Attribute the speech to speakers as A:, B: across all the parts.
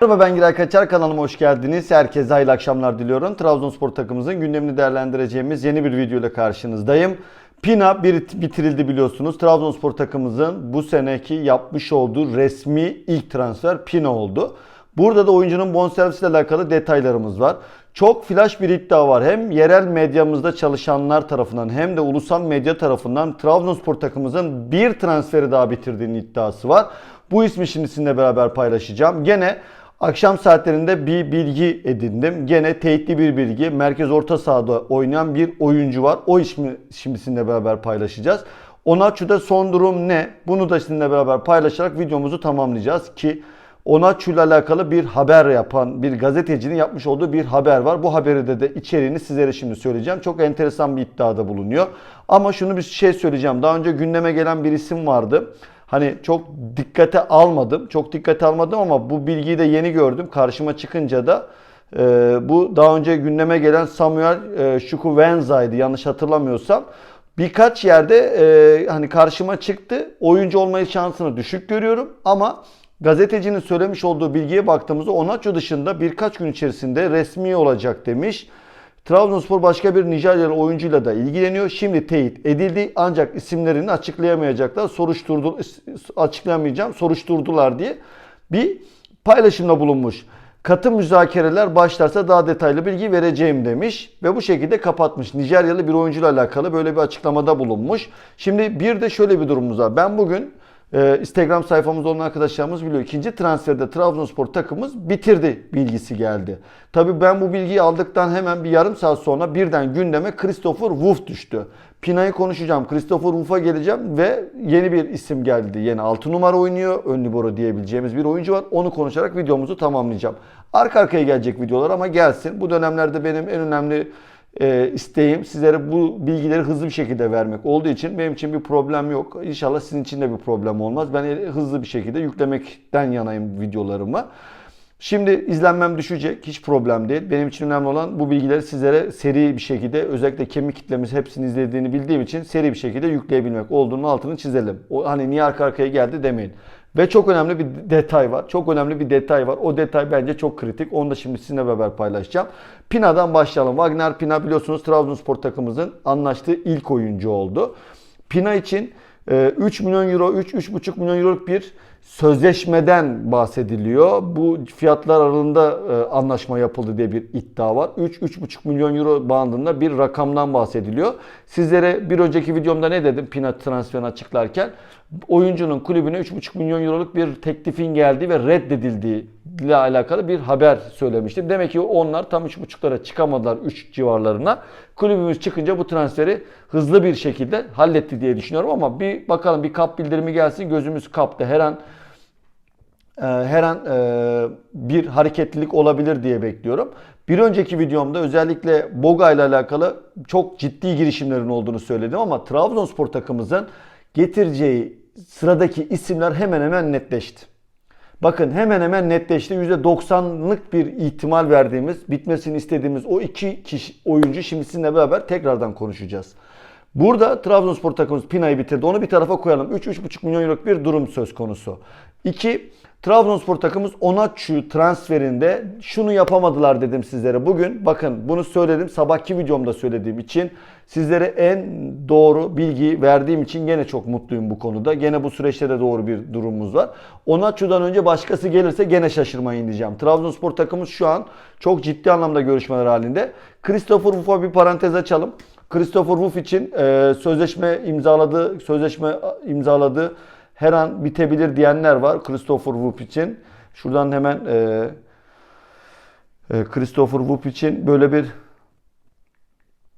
A: Merhaba ben Giray Kaçar kanalıma hoş geldiniz. Herkese hayırlı akşamlar diliyorum. Trabzonspor takımımızın gündemini değerlendireceğimiz yeni bir video ile karşınızdayım. Pina bir bitirildi biliyorsunuz. Trabzonspor takımımızın bu seneki yapmış olduğu resmi ilk transfer Pina oldu. Burada da oyuncunun bonservisiyle alakalı detaylarımız var. Çok flash bir iddia var. Hem yerel medyamızda çalışanlar tarafından hem de ulusal medya tarafından Trabzonspor takımımızın bir transferi daha bitirdiğinin iddiası var. Bu ismi şimdi sizinle beraber paylaşacağım. Gene akşam saatlerinde bir bilgi edindim. Gene teyitli bir bilgi. Merkez orta sahada oynayan bir oyuncu var. O ismi şimdi sizinle beraber paylaşacağız. Onaçu'da son durum ne? Bunu da sizinle beraber paylaşarak videomuzu tamamlayacağız ki Onaçu ile alakalı bir haber yapan bir gazetecinin yapmış olduğu bir haber var. Bu haberi de, de içeriğini sizlere şimdi söyleyeceğim. Çok enteresan bir iddiada bulunuyor. Ama şunu bir şey söyleyeceğim. Daha önce gündeme gelen bir isim vardı. Hani çok dikkate almadım. Çok dikkate almadım ama bu bilgiyi de yeni gördüm. Karşıma çıkınca da e, bu daha önce gündeme gelen Samuel e, Chukwuenza'ydı yanlış hatırlamıyorsam. Birkaç yerde e, hani karşıma çıktı. Oyuncu olmayı şansını düşük görüyorum ama gazetecinin söylemiş olduğu bilgiye baktığımızda Onaço dışında birkaç gün içerisinde resmi olacak demiş. Trabzonspor başka bir Nijeryalı oyuncuyla da ilgileniyor. Şimdi teyit edildi ancak isimlerini açıklayamayacaklar. Soruşturdu açıklayamayacağım. Soruşturdular diye bir paylaşımda bulunmuş. Katı müzakereler başlarsa daha detaylı bilgi vereceğim demiş ve bu şekilde kapatmış. Nijeryalı bir oyuncuyla alakalı böyle bir açıklamada bulunmuş. Şimdi bir de şöyle bir durumumuz var. Ben bugün ee, Instagram sayfamızda olan arkadaşlarımız biliyor. İkinci transferde Trabzonspor takımımız bitirdi bilgisi geldi. Tabi ben bu bilgiyi aldıktan hemen bir yarım saat sonra birden gündeme Christopher Wolf düştü. Pina'yı konuşacağım. Christopher Wolf'a geleceğim ve yeni bir isim geldi. Yeni 6 numara oynuyor. Ön libero diyebileceğimiz bir oyuncu var. Onu konuşarak videomuzu tamamlayacağım. Arka arkaya gelecek videolar ama gelsin. Bu dönemlerde benim en önemli e, isteğim sizlere bu bilgileri hızlı bir şekilde vermek olduğu için benim için bir problem yok. İnşallah sizin için de bir problem olmaz. Ben hızlı bir şekilde yüklemekten yanayım videolarımı. Şimdi izlenmem düşecek. Hiç problem değil. Benim için önemli olan bu bilgileri sizlere seri bir şekilde özellikle kemik kitlemiz hepsini izlediğini bildiğim için seri bir şekilde yükleyebilmek olduğunun altını çizelim. O, hani niye arka arkaya geldi demeyin. Ve çok önemli bir detay var. Çok önemli bir detay var. O detay bence çok kritik. Onu da şimdi sizinle beraber paylaşacağım. Pina'dan başlayalım. Wagner Pina biliyorsunuz Trabzonspor takımımızın anlaştığı ilk oyuncu oldu. Pina için 3 milyon euro, 3-3,5 milyon euroluk bir sözleşmeden bahsediliyor. Bu fiyatlar aralığında anlaşma yapıldı diye bir iddia var. 3-3,5 milyon euro bandında bir rakamdan bahsediliyor. Sizlere bir önceki videomda ne dedim Pina transferini açıklarken? Oyuncunun kulübüne 3,5 milyon euroluk bir teklifin geldiği ve reddedildiği ile alakalı bir haber söylemiştim. Demek ki onlar tam 3,5'lara çıkamadılar 3 civarlarına. Kulübümüz çıkınca bu transferi hızlı bir şekilde halletti diye düşünüyorum ama bir bakalım bir kap bildirimi gelsin. Gözümüz kapta her an her an bir hareketlilik olabilir diye bekliyorum. Bir önceki videomda özellikle Boga ile alakalı çok ciddi girişimlerin olduğunu söyledim ama Trabzonspor takımımızın getireceği sıradaki isimler hemen hemen netleşti. Bakın hemen hemen netleşti. %90'lık bir ihtimal verdiğimiz, bitmesini istediğimiz o iki kişi oyuncu şimdi sizinle beraber tekrardan konuşacağız. Burada Trabzonspor takımımız Pina'yı bitirdi. Onu bir tarafa koyalım. 3-3,5 milyon euroluk bir durum söz konusu. 2. Trabzonspor takımımız Onaçu transferinde şunu yapamadılar dedim sizlere. Bugün bakın bunu söyledim sabahki videomda söylediğim için sizlere en doğru bilgiyi verdiğim için gene çok mutluyum bu konuda. Gene bu süreçte de doğru bir durumumuz var. Onaçu'dan önce başkası gelirse gene şaşırmayın diyeceğim. Trabzonspor takımımız şu an çok ciddi anlamda görüşmeler halinde. Christopher Wolff'a bir parantez açalım. Christopher Wolff için e, sözleşme imzaladı, sözleşme imzaladı her an bitebilir diyenler var Christopher Whoop için. Şuradan hemen e, e, Christopher Whoop için böyle bir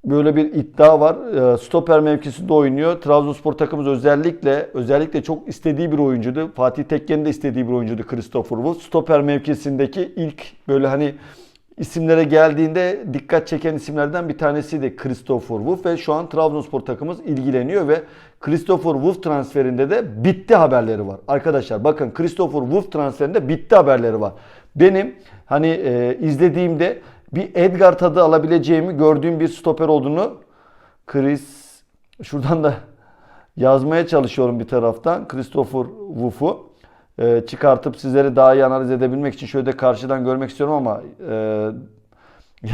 A: böyle bir iddia var. E, stoper mevkisinde oynuyor. Trabzonspor takımımız özellikle özellikle çok istediği bir oyuncuydu. Fatih Tekken'in de istediği bir oyuncuydu Christopher Whoop. Stoper mevkisindeki ilk böyle hani isimlere geldiğinde dikkat çeken isimlerden bir tanesi de Christopher Wolff ve şu an Trabzonspor takımımız ilgileniyor ve Christopher Wolff transferinde de bitti haberleri var. Arkadaşlar bakın Christopher Wolff transferinde bitti haberleri var. Benim hani e, izlediğimde bir Edgar tadı alabileceğimi gördüğüm bir stoper olduğunu Chris şuradan da yazmaya çalışıyorum bir taraftan Christopher Wolff'u. E, çıkartıp sizleri daha iyi analiz edebilmek için şöyle de karşıdan görmek istiyorum ama e,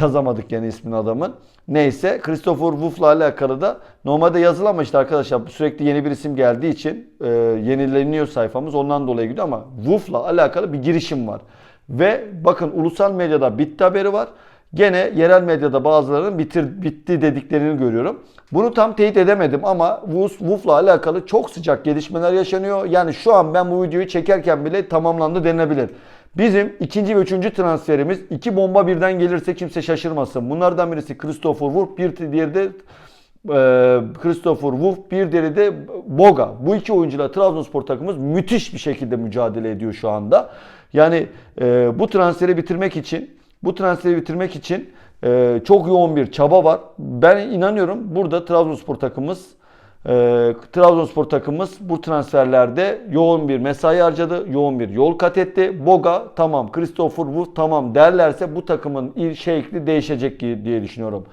A: yazamadık yani ismini adamın. Neyse Christopher Wolff'la alakalı da normalde yazılamamıştı arkadaşlar. Sürekli yeni bir isim geldiği için e, yenileniyor sayfamız. Ondan dolayı gidiyor ama Wolff'la alakalı bir girişim var. Ve bakın ulusal medyada bitti haberi var. Gene yerel medyada bazılarının bitir, bitti dediklerini görüyorum. Bunu tam teyit edemedim ama Wolf'la alakalı çok sıcak gelişmeler yaşanıyor. Yani şu an ben bu videoyu çekerken bile tamamlandı denilebilir. Bizim ikinci ve üçüncü transferimiz iki bomba birden gelirse kimse şaşırmasın. Bunlardan birisi Christopher Wolf, bir diğeri de e, Christopher Wolf, bir diğeri de Boga. Bu iki oyuncuyla Trabzonspor takımımız müthiş bir şekilde mücadele ediyor şu anda. Yani e, bu transferi bitirmek için bu transferi bitirmek için e, çok yoğun bir çaba var. Ben inanıyorum burada Trabzonspor takımımız e, Trabzonspor takımımız bu transferlerde yoğun bir mesai harcadı. Yoğun bir yol kat etti. Boga tamam, Christopher Wood tamam derlerse bu takımın şekli değişecek diye düşünüyorum.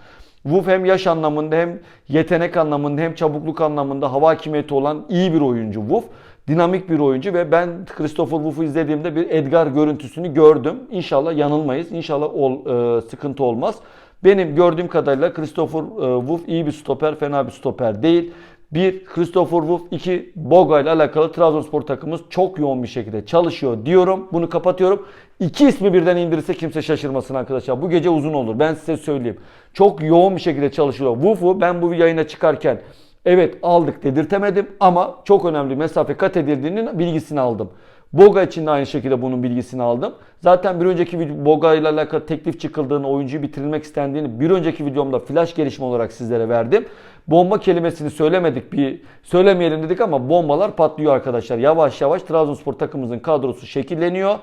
A: Wolf hem yaş anlamında hem yetenek anlamında hem çabukluk anlamında hava hakimiyeti olan iyi bir oyuncu Wolf. Dinamik bir oyuncu ve ben Christopher Wolff'u izlediğimde bir Edgar görüntüsünü gördüm. İnşallah yanılmayız. İnşallah ol, e, sıkıntı olmaz. Benim gördüğüm kadarıyla Christopher e, Wolff iyi bir stoper, fena bir stoper değil. Bir Christopher Wolff, iki Boga ile alakalı Trabzonspor takımımız çok yoğun bir şekilde çalışıyor diyorum. Bunu kapatıyorum. İki ismi birden indirirse kimse şaşırmasın arkadaşlar. Bu gece uzun olur. Ben size söyleyeyim. Çok yoğun bir şekilde çalışıyor. Wolff'u ben bu yayına çıkarken evet aldık dedirtemedim ama çok önemli mesafe kat edildiğinin bilgisini aldım. Boga için de aynı şekilde bunun bilgisini aldım. Zaten bir önceki Boga ile alakalı teklif çıkıldığını, oyuncuyu bitirilmek istendiğini bir önceki videomda flash gelişme olarak sizlere verdim. Bomba kelimesini söylemedik bir söylemeyelim dedik ama bombalar patlıyor arkadaşlar. Yavaş yavaş Trabzonspor takımımızın kadrosu şekilleniyor.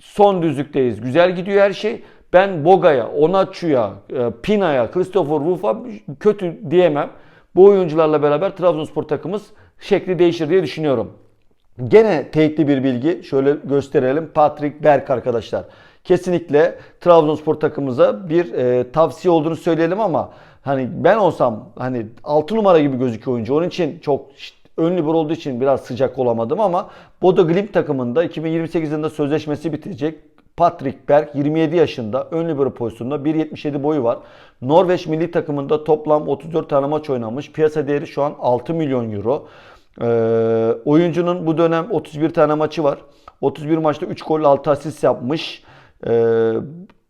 A: Son düzlükteyiz. Güzel gidiyor her şey. Ben Boga'ya, Onaçu'ya, e, Pina'ya, Christopher Wolff'a kötü diyemem. Bu oyuncularla beraber Trabzonspor takımımız şekli değişir diye düşünüyorum. Gene teyitli bir bilgi. Şöyle gösterelim. Patrick Berk arkadaşlar. Kesinlikle Trabzonspor takımımıza bir e, tavsiye olduğunu söyleyelim ama hani ben olsam hani 6 numara gibi gözüküyor oyuncu. Onun için çok ön libero olduğu için biraz sıcak olamadım ama Bodo Glimt takımında 2028 yılında sözleşmesi bitecek. Patrick Berg 27 yaşında ön libero pozisyonunda 1.77 boyu var. Norveç milli takımında toplam 34 tane maç oynamış. Piyasa değeri şu an 6 milyon euro. Ee, oyuncunun bu dönem 31 tane maçı var. 31 maçta 3 gol 6 asist yapmış. Ee,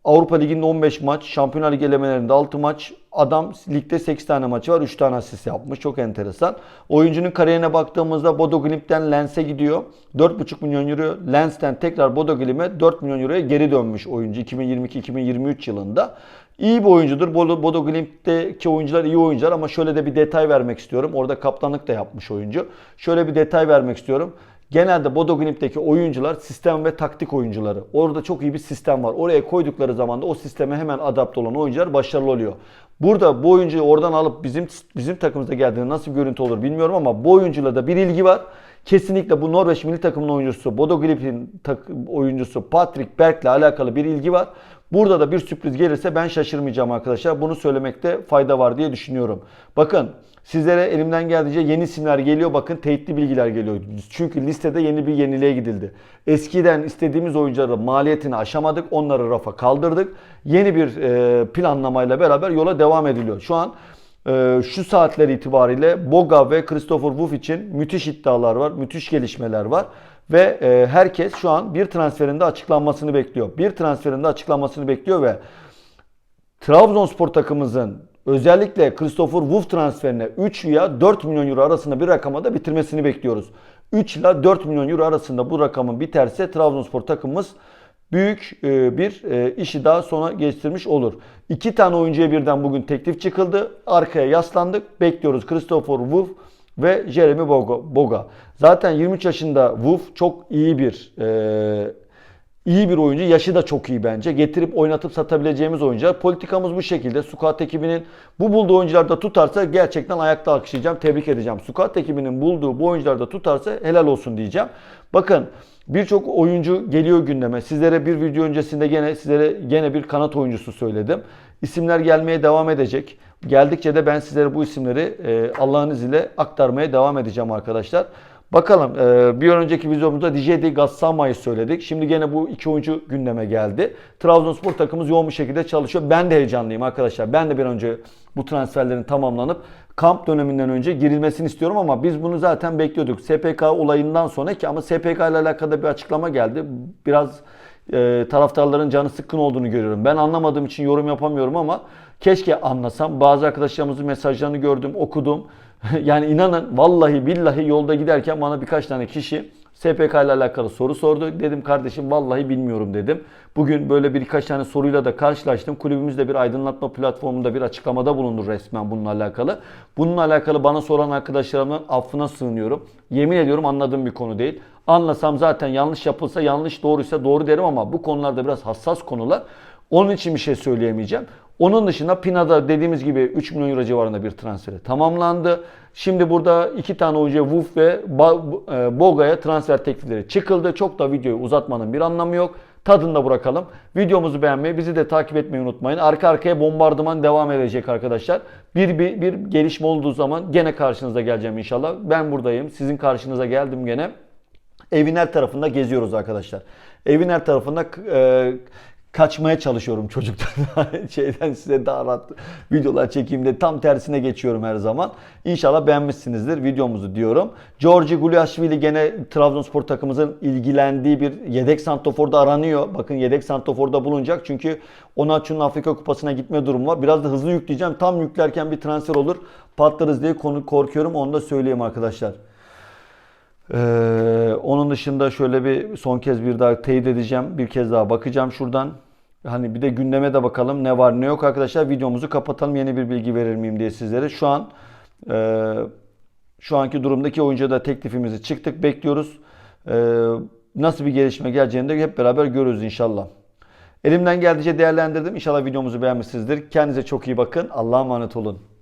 A: Avrupa Ligi'nde 15 maç, Şampiyonlar Ligi elemelerinde 6 maç. Adam ligde 8 tane maçı var, 3 tane asist yapmış. Çok enteresan. Oyuncunun kariyerine baktığımızda Bodo Glimt'ten Lens'e gidiyor. 4,5 milyon euro Lens'ten tekrar Bodo Glimt'e 4 milyon euroya geri dönmüş oyuncu 2022-2023 yılında. İyi bir oyuncudur. Bodo Glimt'teki oyuncular iyi oyuncular ama şöyle de bir detay vermek istiyorum. Orada kaptanlık da yapmış oyuncu. Şöyle bir detay vermek istiyorum. Genelde Bodo Glimt'teki oyuncular sistem ve taktik oyuncuları. Orada çok iyi bir sistem var. Oraya koydukları zaman da o sisteme hemen adapte olan oyuncular başarılı oluyor. Burada bu oyuncuyu oradan alıp bizim bizim takımımıza geldiğinde nasıl bir görüntü olur bilmiyorum ama bu oyuncuyla da bir ilgi var. Kesinlikle bu Norveç milli takımının oyuncusu, Bodo Glimt'in oyuncusu Patrick Berg'le alakalı bir ilgi var. Burada da bir sürpriz gelirse ben şaşırmayacağım arkadaşlar. Bunu söylemekte fayda var diye düşünüyorum. Bakın sizlere elimden geldiğince yeni isimler geliyor. Bakın teyitli bilgiler geliyor. Çünkü listede yeni bir yeniliğe gidildi. Eskiden istediğimiz oyuncuları maliyetini aşamadık. Onları rafa kaldırdık. Yeni bir e, planlamayla beraber yola devam ediliyor. Şu an e, şu saatler itibariyle Boga ve Christopher Wolff için müthiş iddialar var. Müthiş gelişmeler var. Ve e, herkes şu an bir transferinde açıklanmasını bekliyor. Bir transferinde açıklanmasını bekliyor ve Trabzonspor takımımızın özellikle Christopher Wolff transferine 3 ya 4 milyon euro arasında bir rakama da bitirmesini bekliyoruz. 3 ile 4 milyon euro arasında bu rakamın biterse Trabzonspor takımımız büyük e, bir e, işi daha sona geçtirmiş olur. İki tane oyuncuya birden bugün teklif çıkıldı. Arkaya yaslandık. Bekliyoruz Christopher Wolff ve Jeremy Boga. Zaten 23 yaşında Wolf çok iyi bir e, iyi bir oyuncu. Yaşı da çok iyi bence. Getirip oynatıp satabileceğimiz oyuncular. Politikamız bu şekilde. Sukat ekibinin bu bulduğu oyuncularda tutarsa gerçekten ayakta alkışlayacağım. Tebrik edeceğim. Sukat ekibinin bulduğu bu oyuncularda tutarsa helal olsun diyeceğim. Bakın Birçok oyuncu geliyor gündeme. Sizlere bir video öncesinde gene sizlere gene bir kanat oyuncusu söyledim. İsimler gelmeye devam edecek. Geldikçe de ben sizlere bu isimleri e, Allah'ın izniyle aktarmaya devam edeceğim arkadaşlar. Bakalım e, bir önceki videomuzda DJ Gassama'yı söyledik. Şimdi gene bu iki oyuncu gündeme geldi. Trabzonspor takımımız yoğun bir şekilde çalışıyor. Ben de heyecanlıyım arkadaşlar. Ben de bir önce bu transferlerin tamamlanıp kamp döneminden önce girilmesini istiyorum ama biz bunu zaten bekliyorduk. SPK olayından sonra ki ama SPK ile alakalı bir açıklama geldi. Biraz e, taraftarların canı sıkkın olduğunu görüyorum. Ben anlamadığım için yorum yapamıyorum ama keşke anlasam. Bazı arkadaşlarımızın mesajlarını gördüm, okudum. yani inanın vallahi billahi yolda giderken bana birkaç tane kişi SPK ile alakalı soru sordu. Dedim kardeşim vallahi bilmiyorum dedim. Bugün böyle birkaç tane soruyla da karşılaştım. Kulübümüzde bir aydınlatma platformunda bir açıklamada bulundu resmen bununla alakalı. Bununla alakalı bana soran arkadaşlarımın affına sığınıyorum. Yemin ediyorum anladığım bir konu değil. Anlasam zaten yanlış yapılsa yanlış doğruysa doğru derim ama bu konularda biraz hassas konular. Onun için bir şey söyleyemeyeceğim. Onun dışında Pina'da dediğimiz gibi 3 milyon euro civarında bir transferi tamamlandı. Şimdi burada iki tane oyuncuya Wolf ve e, Boga'ya transfer teklifleri çıkıldı. Çok da videoyu uzatmanın bir anlamı yok. Tadında bırakalım. Videomuzu beğenmeyi, bizi de takip etmeyi unutmayın. Arka arkaya bombardıman devam edecek arkadaşlar. Bir, bir, bir gelişme olduğu zaman gene karşınıza geleceğim inşallah. Ben buradayım. Sizin karşınıza geldim gene. Evin her tarafında geziyoruz arkadaşlar. Evin her tarafında e, kaçmaya çalışıyorum çocuktan. Şeyden size daha rahat videolar çekeyim de tam tersine geçiyorum her zaman. İnşallah beğenmişsinizdir videomuzu diyorum. Georgi Guliashvili gene Trabzonspor takımımızın ilgilendiği bir yedek santoforda aranıyor. Bakın yedek santoforda bulunacak çünkü Onaçu'nun Afrika Kupası'na gitme durumu var. Biraz da hızlı yükleyeceğim. Tam yüklerken bir transfer olur. Patlarız diye konu korkuyorum. Onu da söyleyeyim arkadaşlar. Ee, onun dışında şöyle bir son kez bir daha teyit edeceğim. Bir kez daha bakacağım şuradan. Hani bir de gündeme de bakalım ne var ne yok arkadaşlar. Videomuzu kapatalım yeni bir bilgi verir miyim diye sizlere. Şu an e, şu anki durumdaki oyuncuya da teklifimizi çıktık bekliyoruz. E, nasıl bir gelişme geleceğini de hep beraber görürüz inşallah. Elimden geldiğince değerlendirdim. İnşallah videomuzu beğenmişsinizdir. Kendinize çok iyi bakın. Allah'a emanet olun.